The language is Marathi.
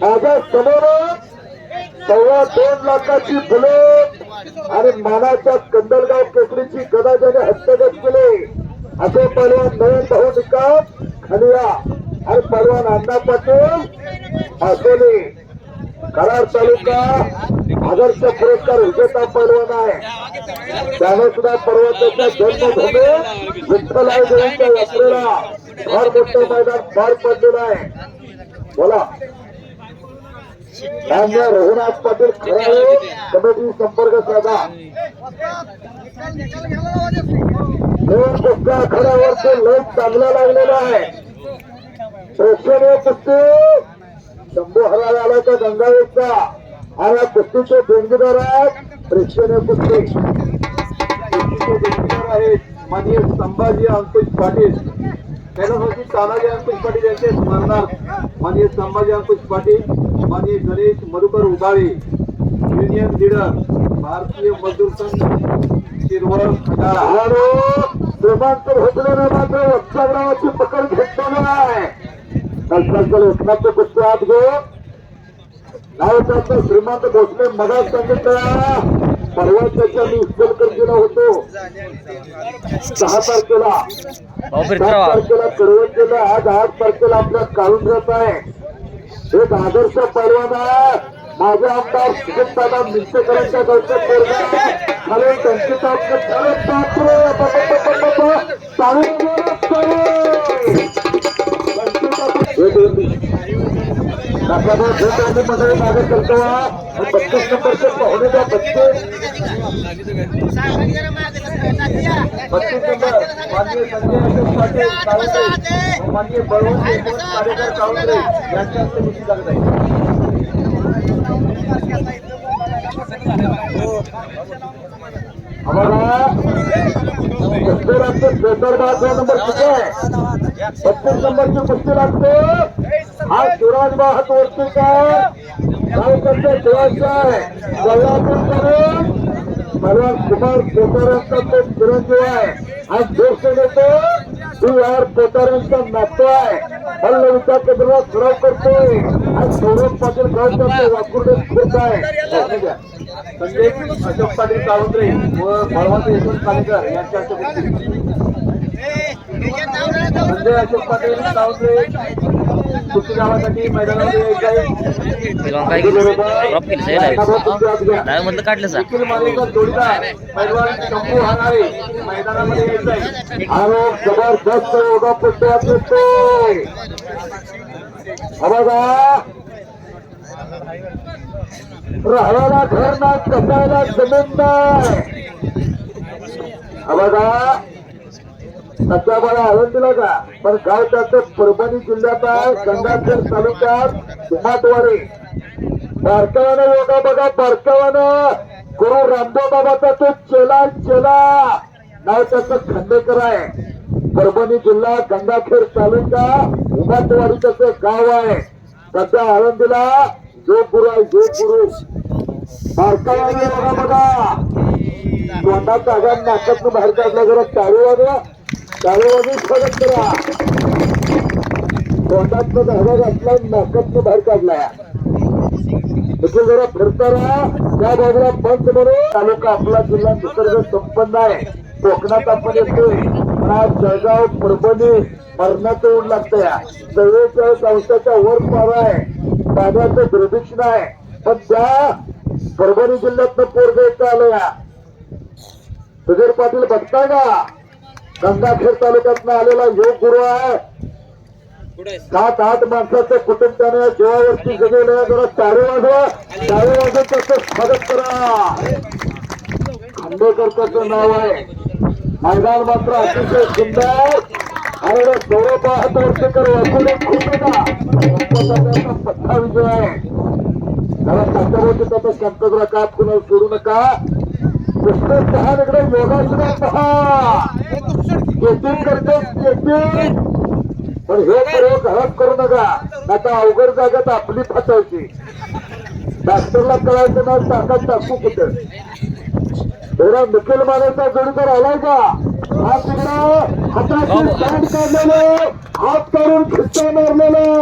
माझ्या समोरच सव्वा दोन लाखाची फुलं आणि मानाच्या कंदलगाव केसरीची गदा ज्याने हस्तगत केले. असे पहलवान नवीन भाऊ निकाल खनिया आणि पहलवान अण्णा पाटील असोले कराड तालुका आदर्श पुरस्कार विजेता पहलवान आहे. त्याने सुद्धा पर्वताच्या जन्मभूमी विठ्ठलाय देवीच्या यात्रेला फार मोठं मैदान पार पडलेलं आहे. बोला. रघुनाथ पाटील कमिटी संपर्क साधा. दोन कुस्त्या आखाड्यावरचे लोक चांगला लागलेला आहे. प्रेक्षणीय कुस्ती शंभू हराळ आला का गंगावेशचा आणि या कुस्तीचे देणगीदार आहेत. प्रेक्षणीय कुस्ती कुस्तीचे देणगीदार आहेत. माननीय संभाजी अंकुश पाटील. कैलासवासी तानाजी अंकुश पाटील यांचे स्मरणार्थ माननीय संभाजी अंकुश पाटील माननीय गणेश मधुकर उबाळे युनियन लीडर भारतीय मजदूर संघ शिरवळ खंडाळा श्रीमंत भोसलेने मात्र पकड घेतलेली आहे. कल्पनाचं एकनाथचं कुस्ती आत घेऊ नाव श्रीमंत भोसले मगाच सांगितलं. परवा त्याच्या मी इचलकरंजीला होतो. सहा तारखेला. सात तारखेला कडवत केलं आज आठ तारखेला आपल्या काढून जात आहे. एक आदर्श पैलवान आहे माझे आमदार दादा मिंचकरांच्या घरचे पोरगा खाली त्यांची ताकद झालं. बापरे बापरे चालू मागे करतो बत्तीस नंबरचे पाहुणे द्या बत्तीस बत्तीस नंबर. माननीय संजय अशोक पाटील माननीय बळवंत कार्यकर यांच्या हस्ते लागत आहे आम्हाला बेदरबाद नंबर आहे? बत्तीस नंबरची कुस्ती हा शिवराज बाहत वस्तूचा गावकडचे शिवाजी आहे. कोल्हापूर कुमार पोतारांचा तो चिरंजीव आहे. आज दोष देतो तू यार पोतारांचा नातो आहे. हल्ल विचार केंद्रात सराव करतोय. आज सौरभ पाटील गावचा वाकुर्डे खुर्द आहे. संजय अशोक पाटील काळुंद्रे व बळवंत यशवंत कालेकर यांच्या संजय अशोक पाटील काळुंद्रे काय मधलं काढलं जबरदस्त योगा राहायला घर ना कसायला जमीन बघा. सध्या मला दिला का? पण गाव त्याचं परभणी जिल्ह्यात आहे गंगाखेड तालुक्यात उमाटवाडी बारकावानं योगा बघा बारकावानं. गुरु रामदेव बाबाचा तो चेला चेला. नाव त्याचं खंडेकर आहे. परभणी जिल्हा गंगाखेड तालुका उमाटवाडी त्याचं गाव आहे. सध्या आळंदीला जो गुरु आहे जो गुरु. बारकावानं योगा बघा. तोंडात आगा नाकातून बाहेर काढला जरा चालू वाजवा चालू वाजून करा. धागा घातला नाकात बाहेर काढलाय देखील जरा फिरताना त्या बाजूला पंच म्हणून. तालुका आपला जिल्हा निसर्ग संपन्न आहे. कोकणात आपण येतोय. पण आज जळगाव परभणी मरणाचं ऊन लागतं या चव्वेचाळीस अंशाच्या वर पारा आहे. पाण्याचं दुर्भिक्षण आहे. पण त्या परभणी जिल्ह्यातनं पोरग येतं आलं या सुधीर पाटील बघताय का? गंगाखेड तालुक्यातनं आलेला योग गुरु आहे. सात आठ माणसाचं कुटुंब त्याने जीवावरती जगवलं जरा चारे वाजवा चारे वाजवत त्याचं स्वागत करा. खांडेकर त्याचं नाव आहे. मैदान मात्र अतिशय सुंदर. आणि सौरभ हातवरतीकर वाकुले खूप का पठ्ठा विजय आहे. जरा त्याच्यावरती त्याचा शांतता का कुणा सोडू नका. योगासना पहा येतील करते येतील पण हे प्रयोग घरात करू नका. आता अवघड जागेत आपली फसायची डॉक्टरला कळायचं ना टाका टाकू कुठं. थोडा निखिल मानेचा जोडीदार आलाय का? हात तिकडं हाताची स्टँड काढलेलं हात काढून खिच्चा मारलेलं.